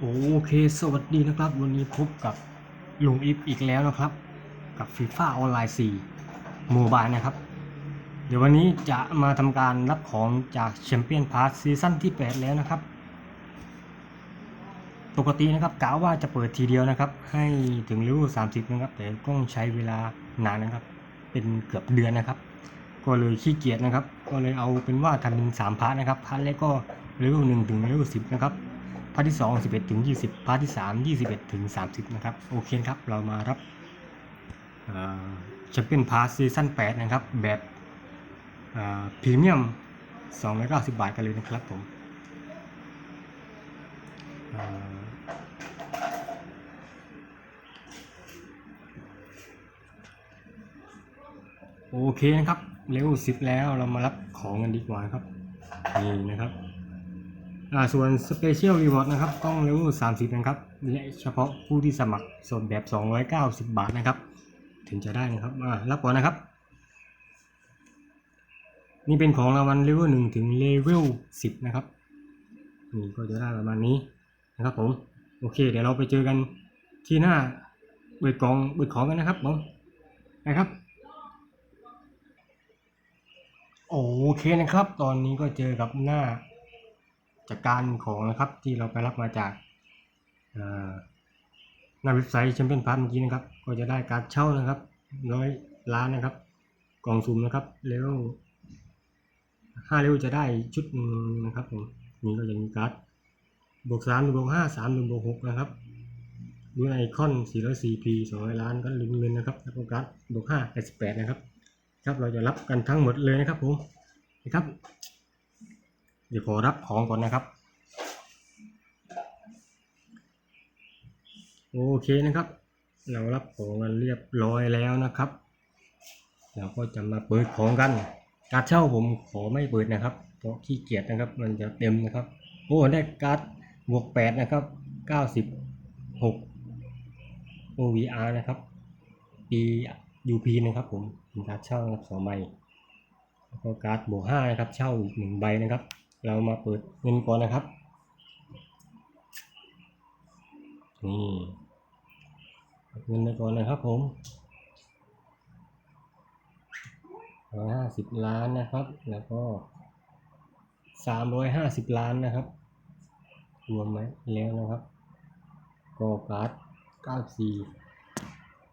โอเค สวัสดีนะครับ วันนี้พบกับลุงอิฟอีกแล้วนะครับ กับฟีฟ่าออนไลน์4โมบายนะครับ เดี๋ยววันนี้จะมาทำการรับของจากแชมเปี้ยนพาร์ซีซั่นที่ 8 แล้วนะครับ ปกตินะครับกะว่าจะเปิดทีเดียวนะครับ ให้ถึงเลเวล30นะครับ แต่ต้องใช้เวลานานนะครับ เป็นเกือบเดือนนะครับ ก็เลยขี้เกียจนะครับ ก็เลยเอาเป็นว่าทำเป็น3พาร์ทนะครับ พาร์ทแรกก็เลเวล1ถึงเลเวล10นะครับ พาร์ทที่2 11ถึง20พาร์ทที่3 21ถึง30นะครับ โอเคครับ เรามารับแชมเปี้ยนพาร์ซีซั่น8นะครับ แบบพรีเมียม290บาทกันเลยนะครับผมโอเคนะครับเลเวล10แล้วเรามารับของกันดีกว่าครับ นี่นะครับ อ่าส่วนสเปเชียลรีวอร์ดนะครับต้องเลเวล30 นะครับ และเฉพาะผู้ที่สมัครส่วนแบบ 290 บาทนะครับ ถึงจะได้นะครับอ่ารับก่อนนะครับ นี่เป็นของรางวัลเลเวล1ถึงเลเวล10 นะครับนี่ก็จะได้ประมาณนี้นะครับผม โอเค เดี๋ยวเราไปเจอกันที่หน้าเบิดกองเบิดของกันนะครับผมนะครับโอเคนะครับ ตอนนี้ก็เจอกับหน้า จากการของนะครับที่เราไปรับมาจากหน้าเว็บไซต์แชมเปี้ยนพาร์ทเมื่อกี้นะครับ ก็จะได้การเช่านะครับร้อยล้านนะครับ กล่องสุ่มนะครับเลเวลห้าเลเวลจะได้ชุดนึงนะครับผมนี่ก็จะมีการ์ดบวกสามบวกห้าสามบวกหกนะครับดูไอคอนสี่ร้อยสี่พีสองร้อยล้านก็ลุ้นเงินนะครับแล้วก็การ์ดบวกห้าแปดสิบแปดนะครับ ครับ เราจะรับกันทั้งหมดเลยนะครับผมนะครับ เดี๋ยวขอรับของก่อนนะครับ โอเคนะครับ เรารับของกันเรียบร้อยแล้วนะครับ เราก็จะมาเปิดของกัน การเช่าผมขอไม่เปิดนะครับ เพราะขี้เกียจนะครับ มันจะเต็มนะครับ โอ้ได้การ์ดบวกแปดนะครับเก้าสิบหก OVR นะครับปี UP นะครับผมการเช่านะครับสองใบแล้วก็การ์ดบวกห้านะครับ เช่าอีกหนึ่งใบนะครับ เรามาเปิดเงินก่อนนะครับ นี่เงินไปก่อนนะครับผมร้อยห้าสิบล้านนะครับ แล้วก็สามร้อยห้าสิบล้านนะครับ รวมไหมแล้วนะครับก็การ์ดเก้าสี่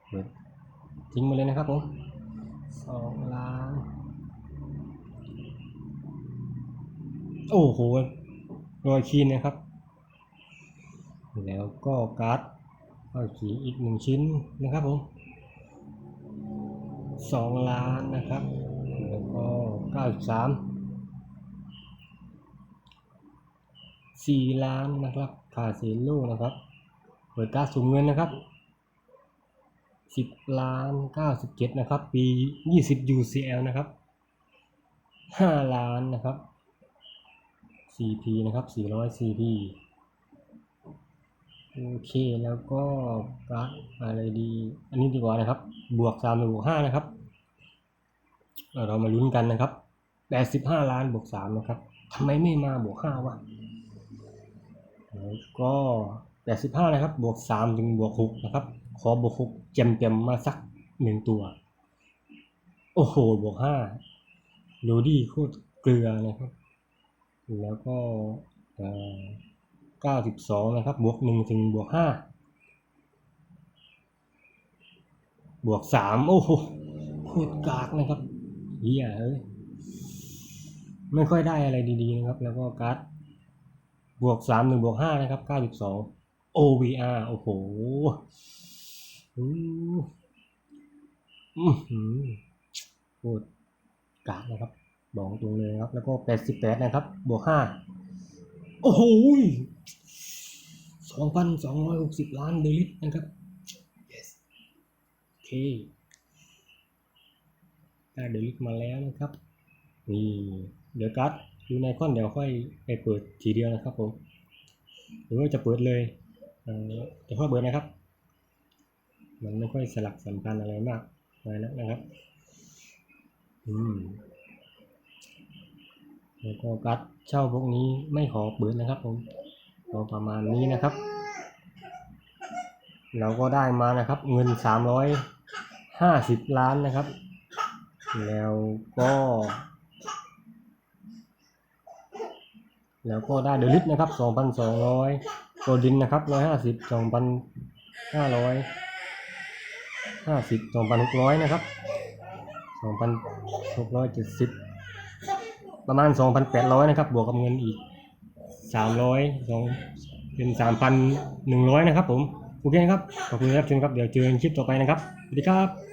เปิดทิ้งมาเลยนะครับผมสองล้าน โอ้โหรอยคีนนะครับ แล้วก็การ์ดรอยขีอีกหนึ่งชิ้นนะครับผมสองล้านนะครับ แล้วก็เก้าสามสี่ล้านนะครับคาเซโลนะครับ เปิดการ์ดสูงเงินนะครับสิบล้านเก้าสิบเจ็ดนะครับ ปียี่สิบ UCL นะครับห้าล้านนะครับ CP นะครับ 400 CP โอเค แล้วก็การ์ดอะไรดี อันนี้ดีกว่านะครับ บวก3บวก5นะครับเอ่อเรามาลุ้นกันนะครับ 85 ล้านบวก3นะครับทำไมไม่มาบวก5วะแล้วก็85นะครับ บวก3ถึงบวก6นะครับ ขอบวก6เจมๆมมาสักหนึ่งตัว โอ้โห บวก5โรดี้โคตรเกลือนะครับ แล้วก็เก้าสิบสองนะครับ บวกหนึ่งถึงบวกห้าบวกสามโอ้โหโคตรกากนะครับเฮียเอ้ยไม่ค่อยได้อะไรดีๆนะครับ แล้วก็การ์ดบวกสามหนึ่งบวกห้านะครับเก้าสิบสอง OVR โอ้โห้หือโคตรกากนะครับ บอกตรงเลยครับ แล้วก็แปดสิบแปดนะครับ บวกห้าโอ้โหสองพันสองร้อยหกสิบล้านเดลิตนะครับ yes โอเคได้เดลิตมาแล้วนะครับ นี่เดี๋ยวกัดดูในคอนเดี๋ยวค่อยไปเปิดทีเดียวนะครับผมหรือว่าจะเปิดเลยเดี๋ยวค่อยเปิดนะครับ มันไม่ค่อยสลักสำคัญอะไรมากนักนะครับ อืม แล้ก็กัดเช่าพวกนี้ไม่ขอเบิดนะครับผมก็ประมาณนี้นะครับ เราก็ได้มานะครับ เงิน 350 ล้านนะครับ แล้วก็ แล้วก็ได้เดลิตนะครับ 2,200ตัวดินนะครับ 150 2,500 50 2,600 นะครับ 2,670 ประมาณสองพันแปดร้อยนะครับ บวกกับเงินอีกสามร้อยสองเป็นสามพันหนึ่งร้อยนะครับผม โอเคครับ ขอบคุณที่รับชมครับ เดี๋ยวเจอกันคลิปต่อไปนะครับ สวัสดีครับ